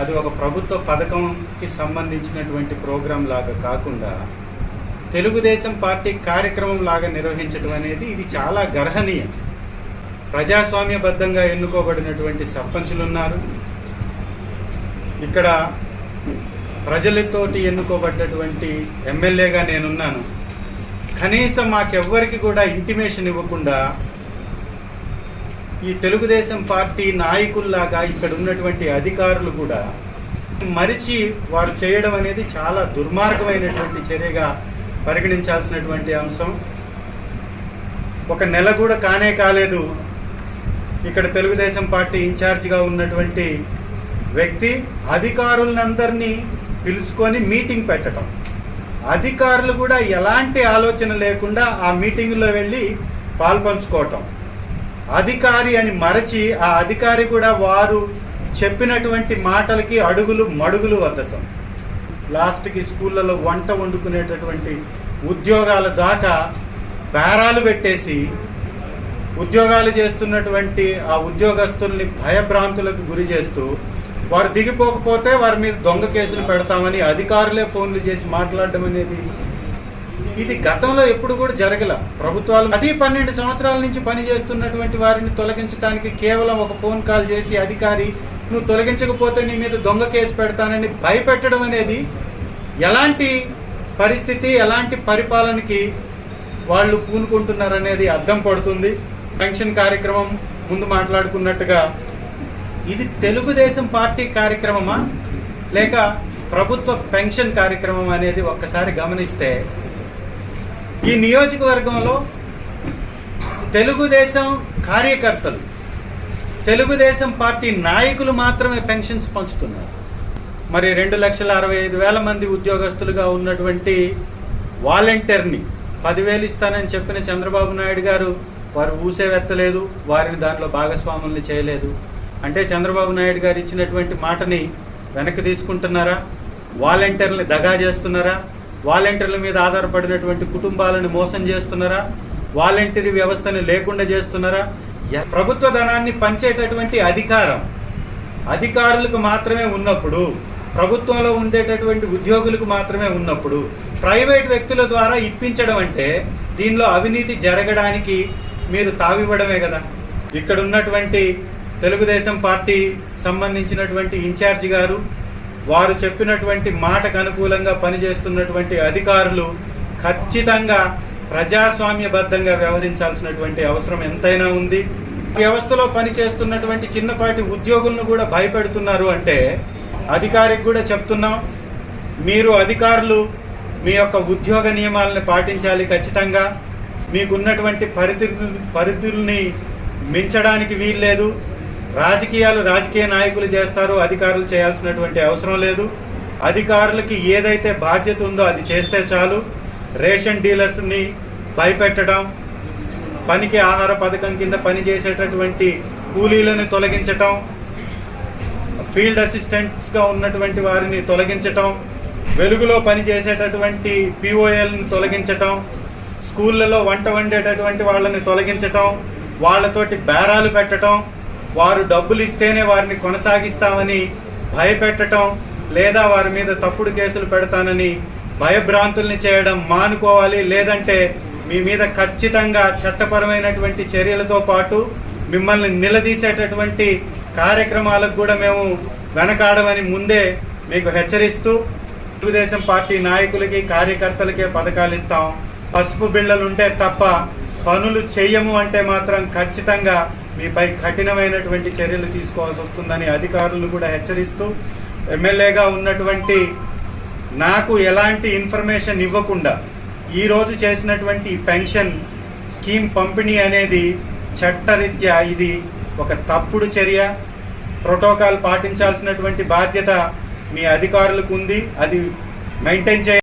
అది ఒక ప్రభుత్వ పథకంకి సంబంధించినటువంటి ప్రోగ్రాం లాగా కాకుండా తెలుగుదేశం పార్టీ కార్యక్రమం లాగా నిర్వహించడం అనేది ఇది చాలా గర్హనీయం. ప్రజాస్వామ్యబద్ధంగా ఎన్నుకోబడినటువంటి సర్పంచులు ఉన్నారు ఇక్కడ ప్రజలతోటి ఎన్నుకోబడ్డటువంటి ఎమ్మెల్యేగా నేనున్నాను. కనీసం మాకెవ్వరికి కూడా ఇంటిమేషన్ ఇవ్వకుండా ఈ తెలుగుదేశం పార్టీ నాయకుల్లాగా ఇక్కడ ఉన్నటువంటి అధికారులు కూడా మరిచి వారు చేయడం అనేది చాలా దుర్మార్గమైనటువంటి చర్యగా పరిగణించాల్సినటువంటి అంశం. ఒక నెల కూడా కానే కాలేదు. ఇక్కడ తెలుగుదేశం పార్టీ ఇన్ఛార్జిగా ఉన్నటువంటి వ్యక్తి అధికారులందరినీ పిలుచుకొని మీటింగ్ పెట్టడం అధికారులు కూడా ఎలాంటి ఆలోచన లేకుండా ఆ మీటింగ్లో వెళ్ళి పాల్పంచుకోవటం అధికారి అని మరచి ఆ అధికారి కూడా వారు చెప్పినటువంటి మాటలకి అడుగులు మడుగులు వద్దటం. లాస్ట్కి స్కూళ్ళలో వంట వండుకునేటటువంటి ఉద్యోగాల దాకా బేరాలు పెట్టేసి ఉద్యోగాలు చేస్తున్నటువంటి ఆ ఉద్యోగస్తుల్ని భయభ్రాంతులకు గురి చేస్తూ వారు దిగిపోకపోతే వారి మీద దొంగ కేసులు పెడతామని అధికారులే ఫోన్లు చేసి మాట్లాడడం అనేది ఇది గతంలో ఎప్పుడు కూడా జరగల. ప్రభుత్వాలు పది పన్నెండు సంవత్సరాల నుంచి పనిచేస్తున్నటువంటి వారిని తొలగించడానికి కేవలం ఒక ఫోన్ కాల్ చేసి అధికారి నువ్వు తొలగించకపోతే నీ మీద దొంగ కేసు పెడతానని భయపెట్టడం అనేది ఎలాంటి పరిస్థితి ఎలాంటి పరిపాలనకి వాళ్ళు పూనుకుంటున్నారనేది అర్థం పడుతుంది. పెన్షన్ కార్యక్రమం ముందు మాట్లాడుకున్నట్టుగా ఇది తెలుగుదేశం పార్టీ కార్యక్రమమా? లేక ప్రభుత్వ పెన్షన్ కార్యక్రమం అనేది ఒక్కసారి గమనిస్తే ఈ నియోజకవర్గంలో తెలుగుదేశం కార్యకర్తలు తెలుగుదేశం పార్టీ నాయకులు మాత్రమే పెన్షన్స్ పంచుతున్నారు. మరి రెండు లక్షల అరవై ఐదు వేల మంది ఉద్యోగస్తులుగా ఉన్నటువంటి వాలంటీర్ని పదివేలు ఇస్తానని చెప్పిన చంద్రబాబు నాయుడు గారు వారు ఊసేవెత్తలేదు వారిని దానిలో భాగస్వాముల్ని చేయలేదు. అంటే చంద్రబాబు నాయుడు గారు ఇచ్చినటువంటి మాటని వెనక్కి తీసుకుంటున్నారా? వాలంటీర్ని దగా చేస్తున్నారా? వాలంటీర్ల మీద ఆధారపడినటువంటి కుటుంబాలను మోసం చేస్తున్నారా? వాలంటీర్ వ్యవస్థని లేకుండా చేస్తున్నారా? ప్రభుత్వ ధనాన్ని పంచేటటువంటి అధికారం అధికారులకు మాత్రమే ఉన్నప్పుడు ప్రభుత్వంలో ఉండేటటువంటి ఉద్యోగులకు మాత్రమే ఉన్నప్పుడు ప్రైవేట్ వ్యక్తుల ద్వారా ఇప్పించడం అంటే దీనిలో అవినీతి జరగడానికి మీరు తావివ్వడమే కదా. ఇక్కడ ఉన్నటువంటి తెలుగుదేశం పార్టీ సంబంధించినటువంటి ఇన్ఛార్జి గారు వారు చెప్పినటువంటి మాటకు అనుకూలంగా పనిచేస్తున్నటువంటి అధికారులు ఖచ్చితంగా ప్రజాస్వామ్యబద్ధంగా వ్యవహరించాల్సినటువంటి అవసరం ఎంతైనా ఉంది. వ్యవస్థలో పనిచేస్తున్నటువంటి చిన్నపాటి ఉద్యోగులను కూడా భయపెడుతున్నారు అంటే అధికారికి కూడా చెప్తున్నాం మీరు అధికారులు మీ యొక్క ఉద్యోగ నియమాలను పాటించాలి ఖచ్చితంగా. మీకున్నటువంటి పరిధి పరిధుల్ని మించడానికి వీల్లేదు. రాజకీయాలు రాజకీయ నాయకులు చేస్తారు అధికారులు చేయాల్సినటువంటి అవసరం లేదు. అధికారులకి ఏదైతే బాధ్యత ఉందో అది చేస్తే చాలు. రేషన్ డీలర్స్ని భయపెట్టడం పనికి ఆహార పథకం కింద పనిచేసేటటువంటి కూలీలను తొలగించటం ఫీల్డ్ అసిస్టెంట్స్గా ఉన్నటువంటి వారిని తొలగించటం వెలుగులో పనిచేసేటటువంటి పిఓఎల్ని తొలగించటం స్కూళ్ళలో వంట వండేటటువంటి వాళ్ళని తొలగించటం వాళ్ళతోటి బేరాలు పెట్టడం వారు డబ్బులు ఇస్తేనే వారిని కొనసాగిస్తామని భయపెట్టటం లేదా వారి మీద తప్పుడు కేసులు పెడతానని భయభ్రాంతుల్ని చేయడం మానుకోవాలి లేదంటే మీ మీద ఖచ్చితంగా చట్టపరమైనటువంటి చర్యలతో పాటు మిమ్మల్ని నిలదీసేటటువంటి కార్యక్రమాలకు కూడా మేము వెనకాడమని ముందే మీకు హెచ్చరిస్తూ తెలుగుదేశం పార్టీ నాయకులకి కార్యకర్తలకే పథకాలు ఇస్తాం. పసుపు బిళ్ళలుంటే తప్ప పనులు చెయ్యము అంటే మాత్రం ఖచ్చితంగా మీపై కఠినమైనటువంటి చర్యలు తీసుకోవాల్సి వస్తుందని అధికారులు కూడా హెచ్చరిస్తూ ఎమ్మెల్యేగా ఉన్నటువంటి నాకు ఎలాంటి ఇన్ఫర్మేషన్ ఇవ్వకుండా ఈరోజు చేసినటువంటి పెన్షన్ స్కీమ్ పంపిణీ అనేది చట్టరీత్యా ఇది ఒక తప్పుడు చర్య. ప్రోటోకాల్ పాటించాల్సినటువంటి బాధ్యత మీ అధికారులకు ఉంది. అది మెయింటైన్ చేయ